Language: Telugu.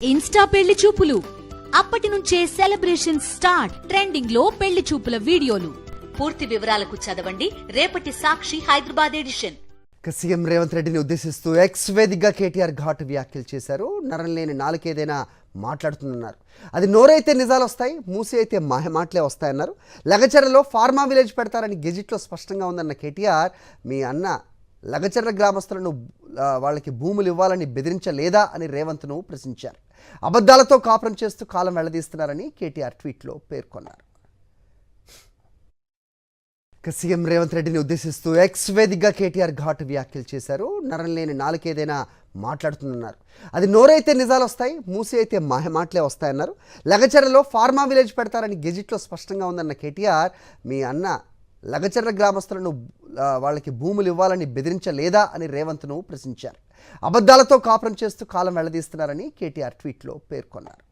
ఇన్స్టా పెళ్ళి చూపులు. అప్పటి నుంచే సెలబ్రేషన్ స్టార్ట్. ట్రెండింగ్లో పెళ్ళి చూపుల వీడియోలు. పూర్తి వివరాలకు చదవండి. రేపటి సాక్షి హైదరాబాద్ ఎడిషన్. సీఎం రేవంత్ రెడ్డిని ఉద్దేశిస్తూ ఎక్స్ వేదికగా కేటీఆర్ ఘాటు వ్యాఖ్యలు చేశారు. నరం లేని నాలుకేదైనా మాట్లాడుతున్నారు అది నోరైతే నిజాలు వస్తాయి మూసి అయితే మాయ మాటలే వస్తాయన్నారు. లగచర్లలో ఫార్మా విలేజ్ పెడతారని గెజిట్లో స్పష్టంగా ఉందన్న కేటీఆర్ మీ అన్న లగచర్ల గ్రామస్తులను వాళ్ళకి భూములు ఇవ్వాలని బెదిరించలేదా అని రేవంత్ను ప్రశ్నించారు. అబద్ధాలతో కాపురం చేస్తూ కాలం వెళ్ళదీస్తున్నారని కేటీఆర్ ట్వీట్లో పేర్కొన్నారు. సీఎం రేవంత్ రెడ్డిని ఉద్దేశిస్తూ ఎక్స్ వేదికగా కేటీఆర్ ఘాటు వ్యాఖ్యలు చేశారు. నరం లేని నాలుకేదైనా మాట్లాడుతున్నారు అది నోరైతే నిజాలు వస్తాయి మూసి అయితే మాయ మాటలే వస్తాయన్నారు. లగచర్లలో ఫార్మా విలేజ్ పెడతారని గెజిట్లో స్పష్టంగా ఉందన్న కేటీఆర్ మీ అన్న లగచర్ల గ్రామస్తులను వాళ్ళకి భూములు ఇవ్వాలని బెదిరించలేదా అని రేవంత్ను ప్రశ్నించారు. అబద్ధాలతో కాపురం చేస్తూ కాలం వెళ్ళదీస్తున్నారని కేటీఆర్ ట్వీట్లో పేర్కొన్నారు.